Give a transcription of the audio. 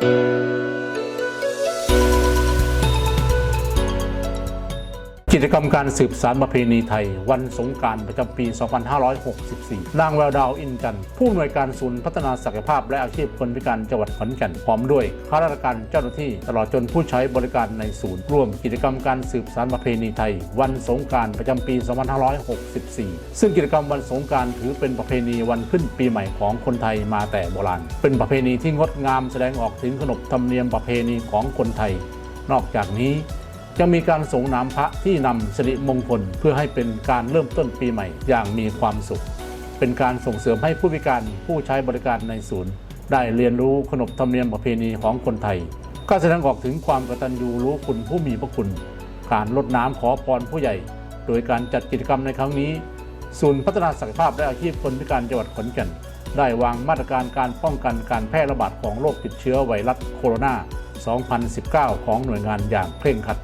Thank you. กิจกรรมการสืบสารประเพณีไทย วันสงการประจำปี 2564 นางแววดาวอินจันผู้อำนวยการศูนย์พัฒนาศักยภาพและอาชีพคนพิการจังหวัดขอนแก่นพร้อมด้วยข้าราชการเจ้าหน้าที่ ตลอดจนผู้ใช้บริการในศูนย์ ร่วมกิจกรรมการสืบสารประเพณีไทย วันสงการประจำปี 2564 ซึ่งกิจกรรมวันสงการถือเป็นประเพณีวันขึ้นปีใหม่ของคนไทยมาแต่โบราณ เป็นประเพณีที่งดงามแสดงออกถึงขนบธรรมเนียมประเพณีของคนไทย นอกจากนี้ ยังมีการส่งน้ำพระที่นำสิริมงคล เพื่อให้เป็นการเริ่มต้นปีใหม่อย่างมีความสุข เป็นการส่งเสริมให้ผู้พิการผู้ใช้บริการในศูนย์ ได้เรียนรู้ขนบธรรมเนียมประเพณีของคนไทย ก็แสดงออกถึงความกตัญญูรู้คุณผู้มีพระคุณ การลดน้ำขอพรผู้ใหญ่ โดยการจัดกิจกรรมในครั้งนี้ ศูนย์พัฒนาศักยภาพและอาชีพคนพิการจังหวัดขอนแก่นได้วางมาตรการการป้องกันการแพร่ระบาดของโรคติดเชื้อไวรัสโคโรนา 2019 ของหน่วยงานอย่างเคร่งครัด